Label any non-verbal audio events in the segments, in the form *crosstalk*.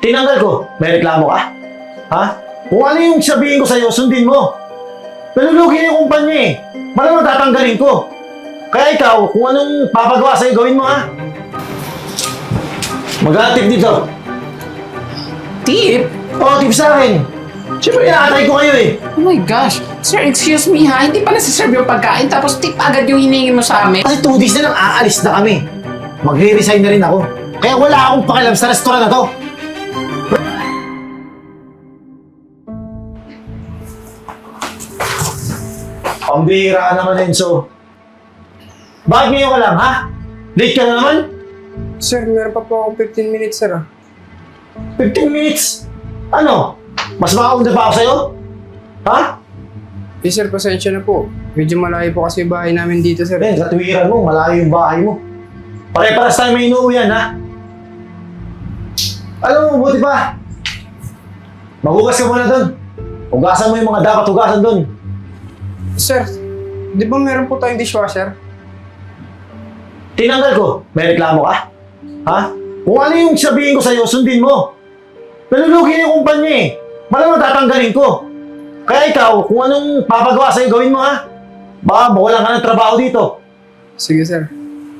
Tinanggal ko. May reklamo ka? Ha? Kung ano yung sabihin ko sa'yo, sundin mo. Nalulugi na yung kumpanya eh. Malamang tatanggalin ko. Kaya ikaw, kung anong papagawa sa'yo, gawin mo ha. Mag-atip dito. Tip? Oo, tip sa akin. Siyempre, inaatay ko kayo eh. Oh my gosh. Sir, excuse me ha. Hindi pa nasiserve yung pagkain tapos tip agad yung hiningi mo sa amin. Kasi two days na lang aalis na kami. Magre-resign na rin ako. Kaya wala akong pakialam sa restaurant na to. Pambira ka naman, Enzo. Bakit ngayon ka lang, ha? Late ka na naman? Sir, meron pa po ako 15 minutes, sir. ah. 15 minutes? Ano? Mas makaunda pa ako sa'yo? Ha? Eh, sir, pasensya na po. Medyo malayo po kasi bahay namin dito, sir. Ben, sa tuwiran mo, malayo yung bahay mo. Pare-paras tayo may inuuyan, ha? Alam mo, buti pa. Maghugas ka muna doon. Hugasan mo yung mga dapat hugasan doon. Sir, di ba meron po tayong dishwasher? Tinanggal ko. May reklamo ka? Ha? Kung ano yung sabihin ko sa'yo, sundin mo. Nalulugi na yung kumpanya eh. Malamang tatanggalin ko. Kaya ikaw, kung anong papagawa sa'yo, gawin mo ha. Baka mawalan ka ng trabaho dito. Sige, sir.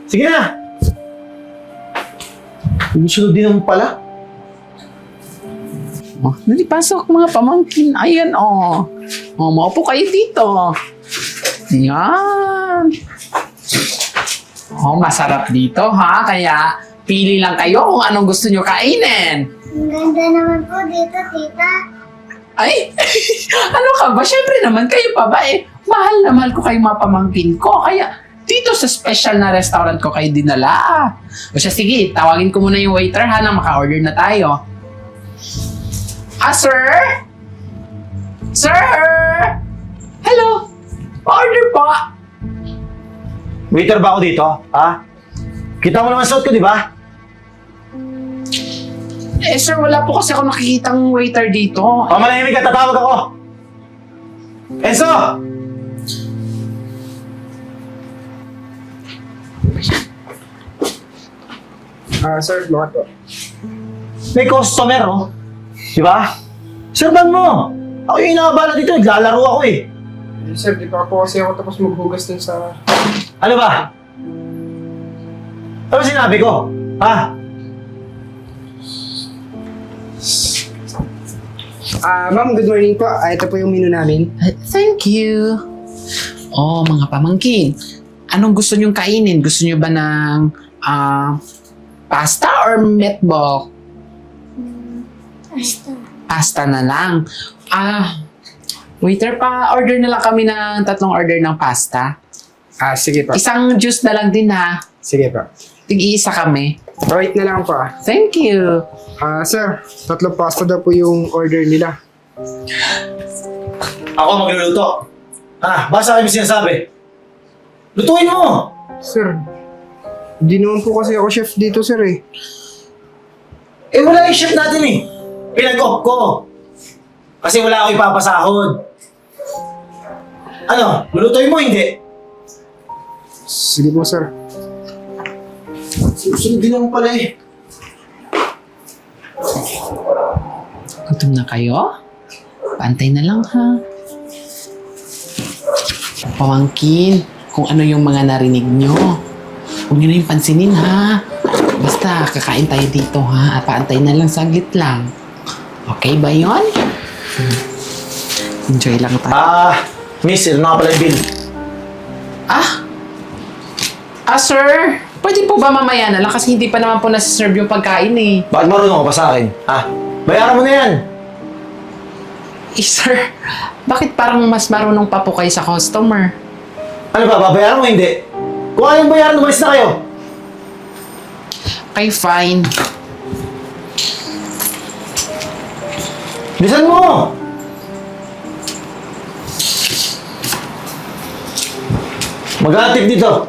Sige na! Sumusunod din naman pala. Oh, nalipasok mga pamangkin. Ayan, oh. Oh, maupo kayo dito. Ayan. Oh, masarap dito, ha? Kaya, pili lang kayo kung anong gusto nyo kainin. Ang ganda naman po dito, tita. Ay, *laughs* ano ka ba? Siyempre naman, kayo pa ba eh? Mahal na mahal ko kayo mga pamangkin ko. Kaya, dito sa special na restaurant ko kayo dinala. O siya, sige, tawagin ko muna yung waiter ha, na maka-order na tayo. Ah, sir? Sir? Hello? Pa-order po. Waiter ba ako dito? Ha? Kita mo naman suot ko, di ba? Eh, sir, wala po kasi ako nakikitang waiter dito. Pamanahimik ka, tatawag ako. Enzo! Ah, sir, bakit po? May customer, oh. Di ba? Serban mo! Ako yung inaabala dito, naglalaro ako eh. Eh, sir, di pa po kasi ako tapos maghugas dun sa... Ano ba? Ano sinabi ko? Ha? Ah, ma'am, good morning po. Ah, ito po yung menu namin. Thank you. Oh, mga pamangkin. Anong gusto nyong kainin? Gusto nyo ba ng ah, pasta or meatball? Basta. Pasta na lang. Ah, waiter pa, order na lang kami ng tatlong order ng pasta. Ah, sige po. Isang juice na lang din ha. Sige po. Tig-iisa kami. Wait na lang po ah. Thank you. Ah, sir, tatlong pasta daw po yung order nila. Ako magluluto. Ha? Basta kayo sinasabi. Lutuin mo! Sir, hindi naman po kasi ako chef dito, sir eh. Eh wala yung chef natin eh. Pinag-off ko. Kasi wala ako ipapasahod. Ano? Lulutuin mo hindi? Sige po, sir. Susunod din naman pala eh. Gutom na kayo? Pantay na lang ha. Pamangkin, kung ano yung mga narinig nyo. Huwag nyo na yung pansinin ha. Basta, kakain tayo dito ha. At paantay na lang saglit lang. Okay ba yon? Enjoy lang tayo. Ah, miss, ito na nga pala yung bill. Ah? Ah, sir? Pwede po ba mamaya na lang kasi hindi pa naman po nasiserve yung pagkain eh. Bakit marunong ka pa sa akin? Ha? Bayaran mo na yan. Eh, sir, bakit parang mas marunong pa po kayo sa customer? Ano ba, babayaran mo hindi? Kung ayaw bayaran, umalis na kayo. Okay, fine. Bilisan mo! Mag-atip dito.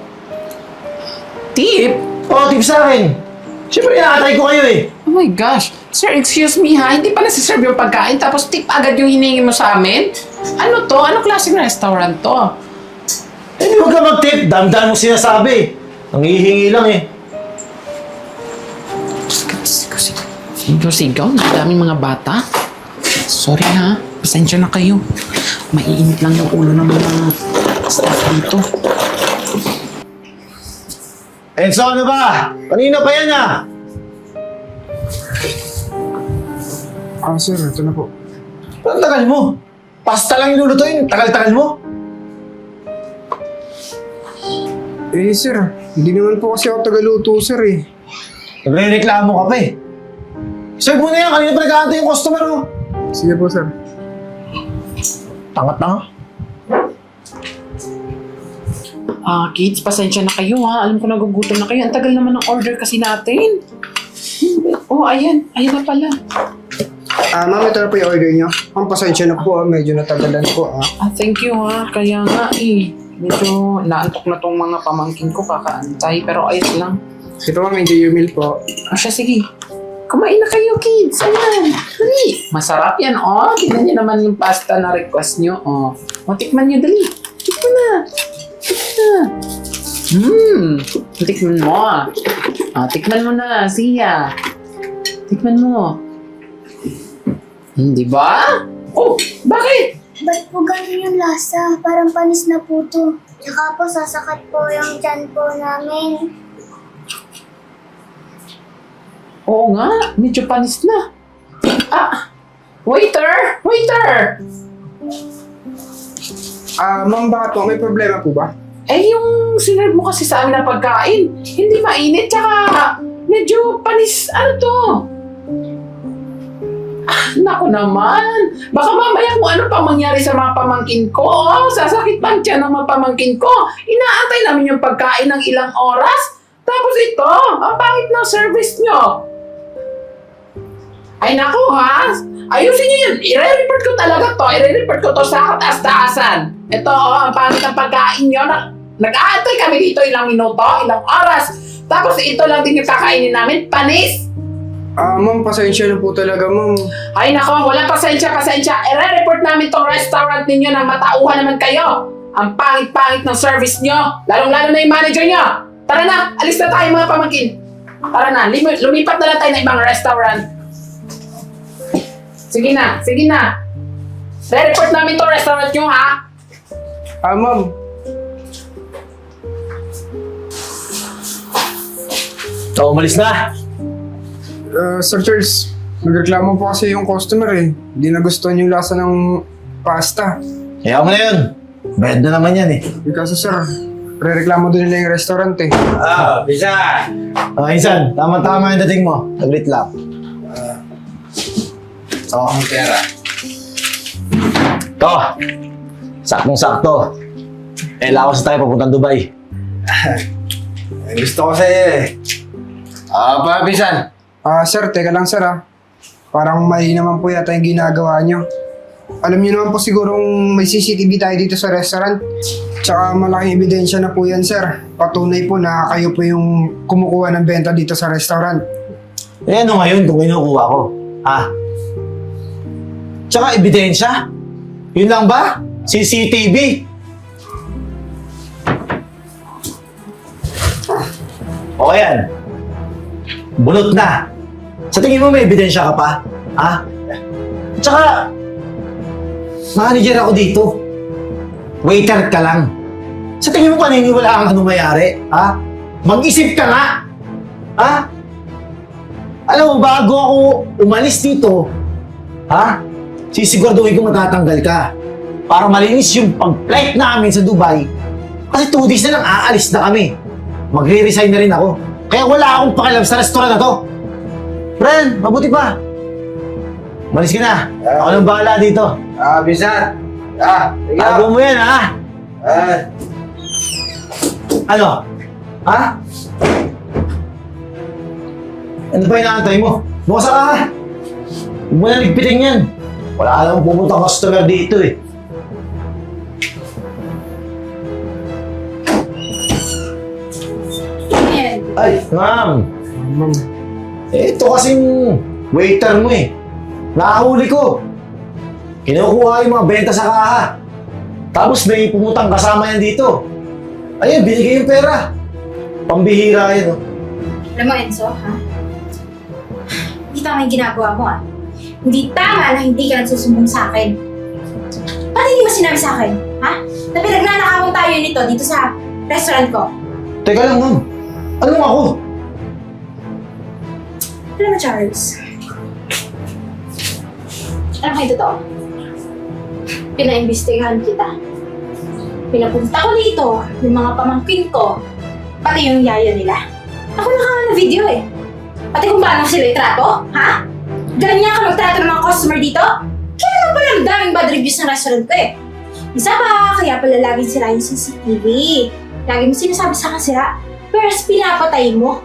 Tip? Oo, tip sa akin. Siyempre, inaatay ko kayo eh. Oh my gosh. Sir, excuse me ha, hindi pa nasiserve yung pagkain tapos tip agad yung hiningi mo sa amin? Ano to? Ano klaseng restaurant to? Eh, di huwag ka mag-tip. Dami-dami mo sinasabi. Ang hihingi lang eh. Sigaw-sigaw, ang daming mga bata. Sorry ha, pasensya na kayo. Maiinit lang yung ulo ng mga staff dito. Enzo, ano ba? Kanina pa yan ah! Ah, sir, ito na po. Ang tagal mo. Pasta lang inulutuin, tagal-tagal mo. Eh, sir, hindi naman po kasi ako tagaluto, sir eh. Nagre-reklamo ka pa eh. Serve mo na yan, kanina pa nag-aantay yung customer oh. Sige po, sir. Tanga-tanga. Ah, kids, pasensya na kayo ha. Alam ko nagugutom na kayo. Ang tagal naman ng order kasi natin. Oh, ayan. Ayan na pala. Ah, ma'am, ito na po yung order niyo. Ma'am, pasensya na po ah. Medyo natagalan po ah. Ah, thank you ha. Kaya nga eh. Medyo naantok na tong mga pamangkin ko kakaantay. Pero ayos lang. Ito ma'am, enjoy your meal po. O siya, sige. Kumain na kayo, kids. Ayan. Dali. Masarap yan, oh. Tingnan niyo naman yung pasta na request niyo, oh. O, tikman niyo, dali. Tikman na. Tikman na. Hmm. Tikman mo, ah. Ah, tikman mo na, siya. Tikman mo. Hindi ba? Oh, bakit? Ba't po ganun yung lasa? Parang panis na po to. Tsaka po, sasakat po yung tiyan po namin. Oo nga, medyo panis na. Ah, waiter! Waiter! Ah, ma'am, bakit po? May problema po ba? Eh, yung sinerve mo kasi sa amin na pagkain, hindi mainit, tsaka medyo panis, ano to? Ah, naku naman. Baka mamaya kung ano pa mangyari sa mga pamangkin ko. Oh, sasakit pa ang tiyan ng mga pamangkin ko. Inaantay namin yung pagkain ng ilang oras. Tapos ito, ang pangit ng service nyo. Ay naku ha, ayusin nyo yun. I-report ko talaga to. I-report ko to sa kataas-taasan. Ito, oh, ang pangit ng pagkain nyo. Na, nag-aantay kami dito ilang minuto, ilang oras. Tapos ito lang din yung kakainin namin, panis. Ah, ma'am, pasensya na po talaga, ma'am. Ay nako, walang pasensya, pasensya. I-report namin tong restaurant ninyo na matauhan naman kayo. Ang pangit-pangit ng service nyo. Lalong-lalo na yung manager nyo. Tara na, alis na tayo mga pamangkin. Tara na, lumipat na lang tayo ng ibang restaurant. Sige na, sige na. Re-report namin tong restaurant nyo ha. Ah, ma'am. So, umalis na. Ah, Sir Charles, nagreklamo po kasi yung customer eh. Hindi nagustuhan yung lasa ng pasta. Kaya mo na yun. Bayad na naman yan eh. Eh, Kaso sir, re-reklamo din nila yung restaurant eh. Ah, bisa. Ah, Insan, tama-tama yung dating mo. Saglit lang. Oh, ang pera. To. Saktong-sakto. Eh, lawas na tayo papuntang Dubai. *laughs* Gusto ko sa'yo eh. Ah, pa, Bisan. Ah, sir, teka lang sir ah. Parang mali naman po yata yung ginagawa nyo. Alam niyo naman po sigurong may CCTV tayo dito sa restaurant. Tsaka malaking ebidensya na po yan, sir. Patunay po na kayo po yung kumukuha ng benta dito sa restaurant. Eh, ano ngayon kung kinukuha ko? Ha? Tsaka ebidensya? Yun lang ba? CCTV? O yan. Bunot na. Sa tingin mo may ebidensya ka pa? Ha? Tsaka, manager ako dito. Waiter ka lang. Sa tingin mo paniniwala ang ano mayari? Ha? Mag-isip ka nga! Ha? Alam mo, bago ako umalis dito, ha? Sisiguraduhin ko matatanggal ka. Para malinis yung pag-flight namin sa Dubai. Kasi two days na lang aalis na kami. Magre-resign na rin ako. Kaya wala akong pakialam sa restaurant na to. Friend, mabuti pa. Malis ka na. Ako nang bahala dito. Ah, bisa. Ah, Tago mo yan, ha? Ah, Ano? Ha? Ano ba inaantay mo? Bukas ka ha? Huwag mo na ligpitin yan. Wala ka namang pumunta customer dito eh. Ay, ma'am. Ma'am, Eh, ito kasing waiter mo eh. Nakahuli ko. Kinukuha yung mga benta sa kaha. Tapos may pumutang kasama yan dito. Ayun, binigay yung pera. Pambihira yan, oh. Alam mo, Enzo, ha? Hindi hindi tama yung ginagawa mo ah. Hindi tama na hindi ka nagsusumbong sa akin. Ba't hindi mo sinabi sa akin? Ha? Na pinagnanakawang tayo nito dito sa restaurant ko. Teka lang, ma'am. Anong ako? Alam mo, Charles? Alam kayo totoo? Pinaimbestigahan kita. Pinapunta ko dito yung mga pamangkin ko, pati yung yaya nila. Ako na video eh. Pati kung paano sila itrato, ha? Ganyan ka magtrato ng mga customer dito? Kaya naman pala ang daming bad reviews ng restaurant ko eh. Isa pa, kaya pala laging sira yung CCTV. Lagi mo sinasabi sa akin sira, pero pinapatay mo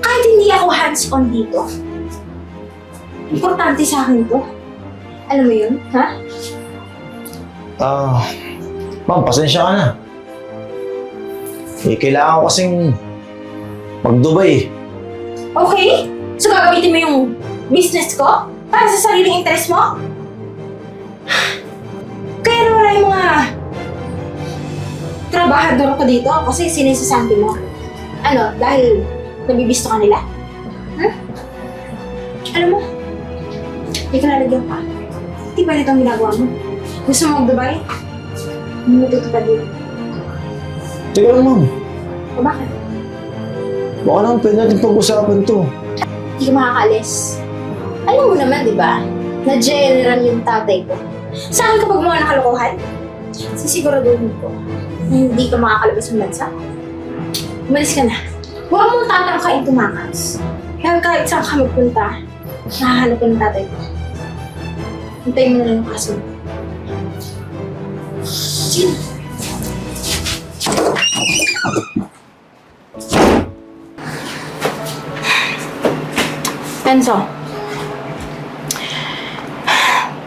kahit hindi ako hands-on dito, importante sa akin to. Alam mo yun, ha? Ah, ma'am, pasensya ka na. Eh, kailangan ko kasing mag-Dubai eh. Okay? So gagamitin mo yung business ko para sa sariling interest mo? Kaya na wala yung mga trabahador ko dito kasi sinisasampi mo. Ano, dahil nabibisto ka nila? Hmm? Alam mo, hindi ka lalagyan pa. Hindi ba ito ang ginagawa mo? Gusto mo mag-Dubai? Mo tutupad dito. Teka lang, ma'am. O bakit? Baka naman pwede natin pag-usapan to. Hindi ka makakaalis. Alam mo naman, di ba? Na general yung tatay ko. Saan kapag mga nakalokohan? Sisiguraduhin ko na hindi ka makakalabas ng bansa. Umalis ka na. Huwag mong tatangkain tumakas. Kaya kahit saan ka magpunta, nahahanap ka ng tatay ko. Hintayin mo na lang yung kaso mo. Sige. Enzo,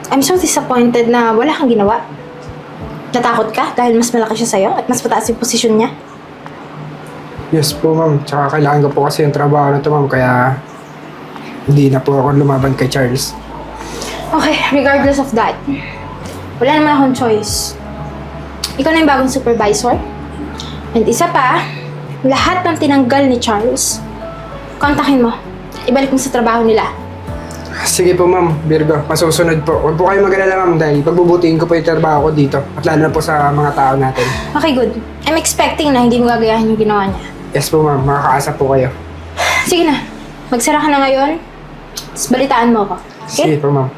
I'm so disappointed na wala kang ginawa. Natakot ka dahil mas malaki siya sa'yo at mas mataas yung posisyon niya? Yes po, ma'am. Tsaka kailangan ko po kasi yung trabaho na to, ma'am. Kaya hindi na po ako lumaban kay Charles. Okay, regardless of that, wala naman akong choice. Ikaw na yung bagong supervisor. And isa pa, lahat ng tinanggal ni Charles, kontakin mo. Ibalik mo sa trabaho nila. Sige po, ma'am. Virgo, masusunod po. Huwag po kayo mag-alala, ma'am, dahil pagbubutihin ko po yung trabaho ko dito. At lalo na po sa mga tao natin. Okay, good. I'm expecting na hindi mo gagayahin yung ginawa niya. Yes po, ma'am. Makakaasa po kayo. Sige na, magsara ka na ngayon. Tapos balitaan mo ako. Okay? Sige po, ma'am.